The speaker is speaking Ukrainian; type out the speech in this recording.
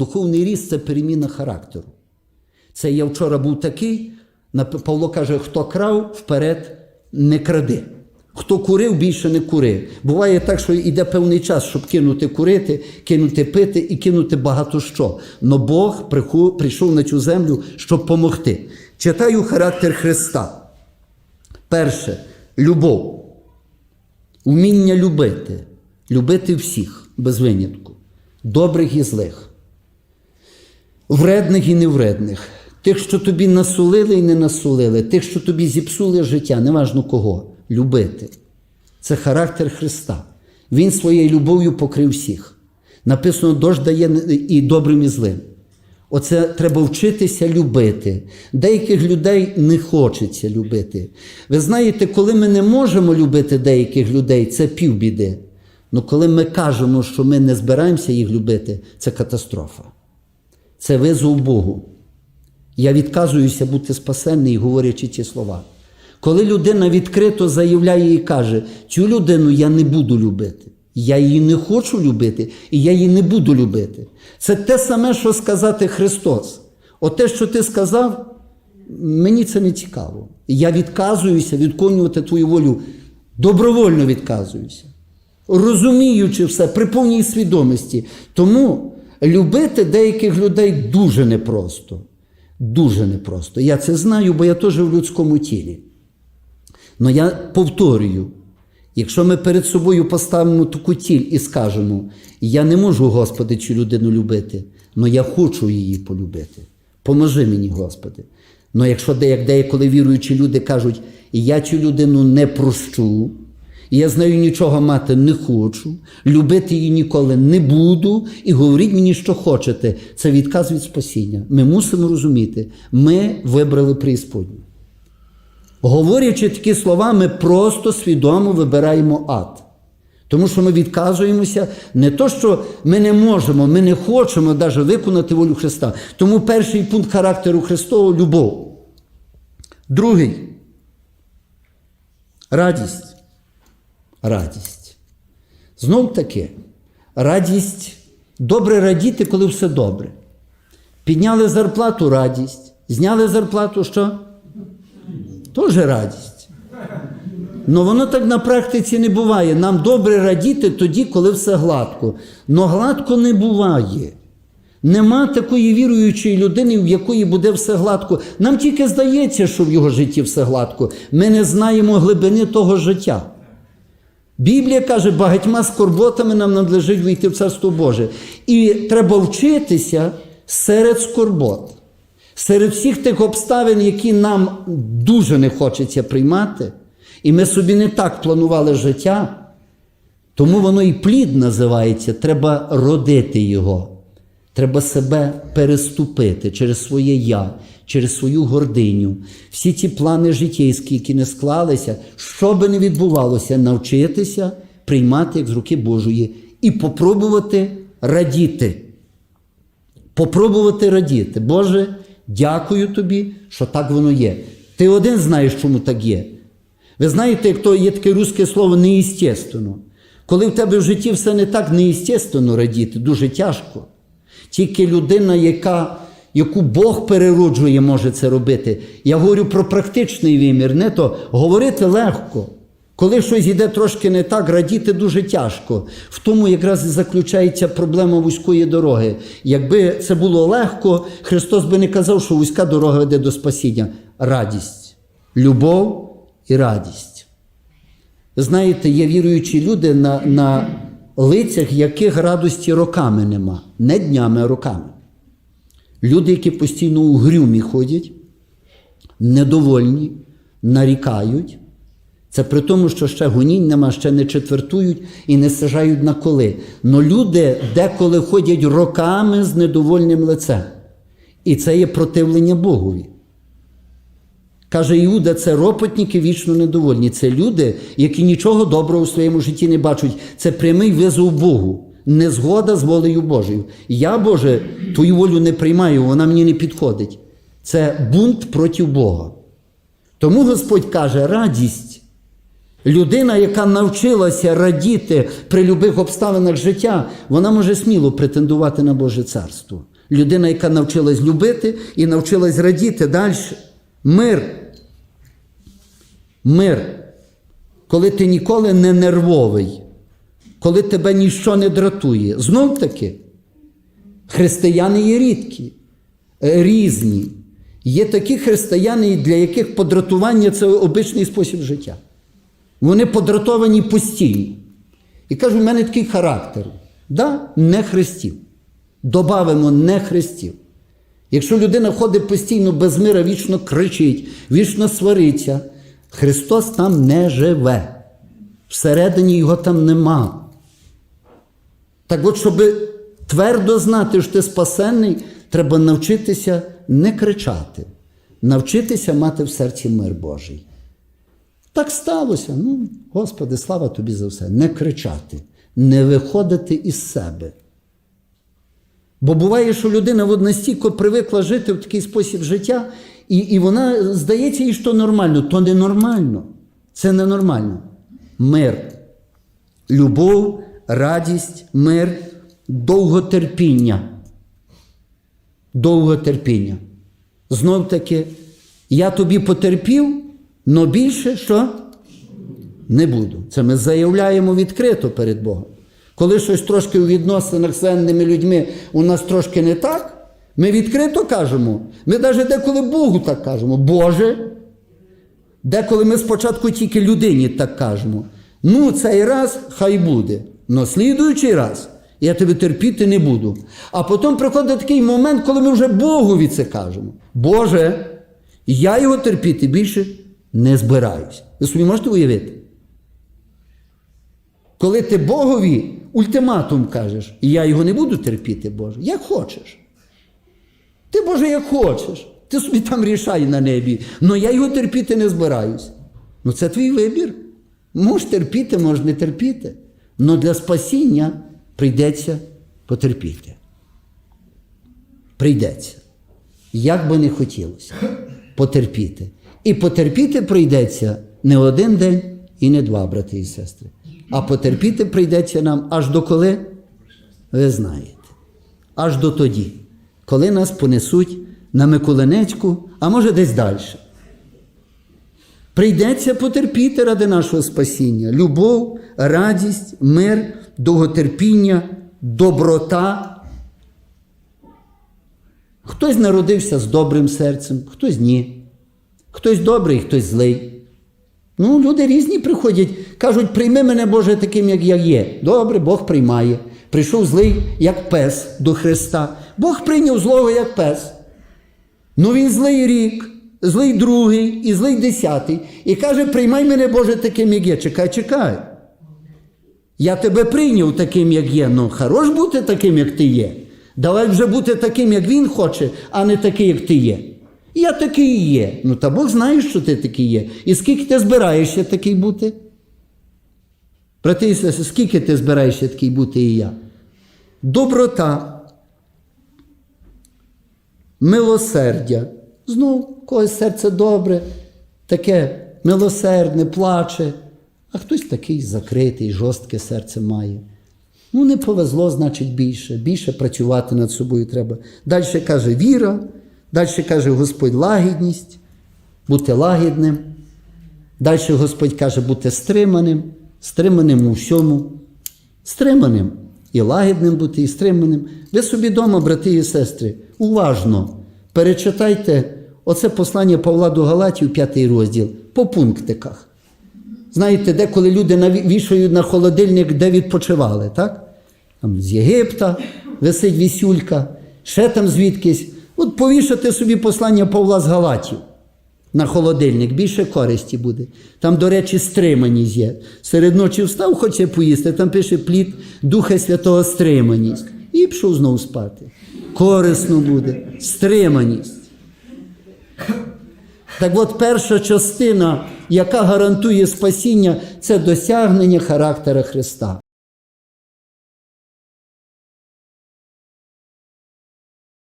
Духовний ріст це переміна характеру. Це я вчора був такий. Павло каже, хто крав, вперед не кради. Хто курив, більше не кури. Буває так, що йде певний час, щоб кинути курити, кинути пити і кинути багато що. Но Бог прийшов на цю землю, щоб помогти. Читаю характер Христа. Перше любов. Уміння любити. Любити всіх, без винятку. Добрих і злих вредних і невредних, тих, що тобі насулили і не насулили, тих, що тобі зіпсули життя, неважно кого, любити. Це характер Христа. Він своєю любов'ю покрив всіх. Написано, дощ дає і добрим, і злим. Оце треба вчитися любити. Деяких людей не хочеться любити. Ви знаєте, коли ми не можемо любити деяких людей, це півбіди. Ну коли ми кажемо, що ми не збираємося їх любити, це катастрофа. Це визов Богу. Я відказуюся бути спасенний, говорячи ці слова. Коли людина відкрито заявляє і каже, цю людину я не буду любити, я її не хочу любити, і я її не буду любити. Це те саме, що сказати Христос. Оте, що ти сказав, мені це не цікаво. Я відказуюся виконувати твою волю, добровольно відказуюся розуміючи все, при повній свідомості. Тому любити деяких людей дуже непросто. Дуже непросто. Я це знаю, бо я теж в людському тілі. Но я повторюю, якщо ми перед собою поставимо таку ціль і скажемо, я не можу, Господи, цю людину любити, але я хочу її полюбити. Поможи мені, Господи. Но якщо де- як деяколи віруючі люди кажуть, я цю людину не прощу, і я з нею нічого мати не хочу, любити її ніколи не буду, і говоріть мені, що хочете. Це відказ від спасіння. Ми мусимо розуміти, ми вибрали преісподню. Говорячи такі слова, ми просто свідомо вибираємо ад. Тому що ми відказуємося не то, що ми не можемо, ми не хочемо навіть виконати волю Христа. Тому перший пункт характеру Христового любов. Другий радість. Радість. Знов таки, радість добре радіти, коли все добре. Підняли зарплату радість. Зняли зарплату що? Теж радість. Ну воно так на практиці не буває. Нам добре радіти тоді, коли все гладко. Но гладко не буває. Нема такої віруючої людини, в якої буде все гладко. Нам тільки здається, що в його житті все гладко. Ми не знаємо глибини того життя. Біблія каже, багатьма скорботами нам надлежить вийти в Царство Боже. І треба вчитися серед скорбот, серед всіх тих обставин, які нам дуже не хочеться приймати, і ми собі не так планували життя, тому воно і плід називається, треба родити його. Треба себе переступити через своє я, через свою гординю. Всі ті плани життєйські, які не склалися, що би не відбувалося, навчитися приймати як з руки Божої і попробувати радіти. Попробувати радіти. Боже, дякую тобі, що так воно є. Ти один знаєш, чому так є. Ви знаєте, як то є таке русське слово неестественно. Коли в тебе в житті все не так неестественно радіти, дуже тяжко. Тільки людина, яка, яку Бог перероджує, може це робити. Я говорю про практичний вимір, не то говорити легко. Коли щось йде трошки не так, радіти дуже тяжко. В тому якраз і заключається проблема вузької дороги. Якби це було легко, Христос би не казав, що вузька дорога веде до спасіння. Радість, любов і радість. Знаєте, є віруючі люди, на, на лицях яких радості роками нема. Не днями, а роками. Люди, які постійно у грюмі ходять, недовольні, нарікають. Це при тому, що ще гонінь нема, ще не четвертують і не сажають на коли. Но люди деколи ходять роками з недовольним лицем. І це є противлення Богові. Каже Іуда, це ропотники вічно недовольні. Це люди, які нічого доброго у своєму житті не бачать. Це прямий визов Богу, незгода з волею Божою. Я, Боже, твою волю не приймаю, вона мені не підходить. Це бунт проти Бога. Тому Господь каже, радість Людина, яка навчилася радіти при любих обставинах життя, вона може сміло претендувати на Боже царство. Людина, яка навчилась любити і навчилась радіти далі. Мир. Мир. Коли ти ніколи не нервовий, коли тебе ніщо не дратує. Знов таки, християни є рідкі, е, різні. Є такі християни, для яких подратування це обичний спосіб життя. Вони подратовані постійно. І кажуть, у мене такий характер. Да, не хрестів. Добавимо не хрестів. Якщо людина ходить постійно без мира, вічно кричить, вічно свариться, Христос там не живе. Всередині його там нема. Так от, щоб твердо знати, що ти спасенний, треба навчитися не кричати, навчитися мати в серці мир Божий. Так сталося. Ну, Господи, слава тобі за все. Не кричати, не виходити із себе. Бо буває, що людина от настільки привикла жити в такий спосіб життя, і, і вона здається їй, що нормально, то не нормально. Це ненормально. Мир, любов, радість, мир, довготерпіння. Довготерпіння. Знов таки, я тобі потерпів, але більше що? Не буду. Це ми заявляємо відкрито перед Богом. Коли щось трошки у відносинах з іншими людьми у нас трошки не так, ми відкрито кажемо. Ми навіть деколи Богу так кажемо, Боже. Деколи ми спочатку тільки людині так кажемо. Ну, цей раз хай буде. Но слідуючий раз я тебе терпіти не буду. А потім приходить такий момент, коли ми вже Богові це кажемо. Боже, я його терпіти більше не збираюся. Ви собі можете уявити? Коли ти Богові ультиматум кажеш, я його не буду терпіти, Боже, як хочеш. Ти, Боже, як хочеш. Ти собі там рішай на небі. але я його терпіти не збираюсь. Ну це твій вибір. Можеш терпіти, можеш не терпіти. Але для спасіння прийдеться потерпіти. Прийдеться. Як би не хотілося потерпіти. І потерпіти прийдеться не один день і не два, брати і сестри. А потерпіти прийдеться нам аж до коли? Ви знаєте. Аж до тоді, коли нас понесуть на Миколинецьку, а може десь далі. Прийдеться потерпіти ради нашого спасіння. Любов, радість, мир, довготерпіння, доброта. Хтось народився з добрим серцем, хтось ні. Хтось добрий, хтось злий. Ну, люди різні приходять, кажуть, прийми мене, Боже, таким, як я є. Добре, Бог приймає. Прийшов злий, як пес до Христа. Бог прийняв злого, як пес. Ну він злий рік, злий другий і злий десятий. І каже, приймай мене, Боже, таким, як є. Чекай, чекай. Я тебе прийняв таким, як є. Ну, хорош бути таким, як ти є. Давай вже бути таким, як він хоче, а не такий, як ти є. Я такий і є. Ну, та Бог знає, що ти такий є. І скільки ти збираєшся такий бути? Брати і скільки ти збираєшся такий бути і я? Доброта, милосердя. Знов, когось серце добре, таке милосердне, плаче, а хтось такий закритий, жорстке серце має. Ну, не повезло, значить, більше. Більше працювати над собою треба. Далі каже віра, далі каже Господь лагідність, бути лагідним. Далі Господь каже бути стриманим, стриманим у всьому, стриманим. І лагідним бути, і стриманим. Ви собі вдома, брати і сестри, уважно перечитайте оце послання Павла до Галатів, п'ятий розділ, по пунктиках. Знаєте, деколи люди вішають на холодильник, де відпочивали, так? Там з Єгипта висить вісюлька, ще там звідкись. От повішати собі послання Павла з Галатів на холодильник, більше користі буде. Там, до речі, стриманість є. Серед ночі встав, хоче поїсти, там пише плід Духа Святого стриманість. І пішов знову спати. Корисно буде, стриманість. Так от перша частина, яка гарантує спасіння, це досягнення характера Христа.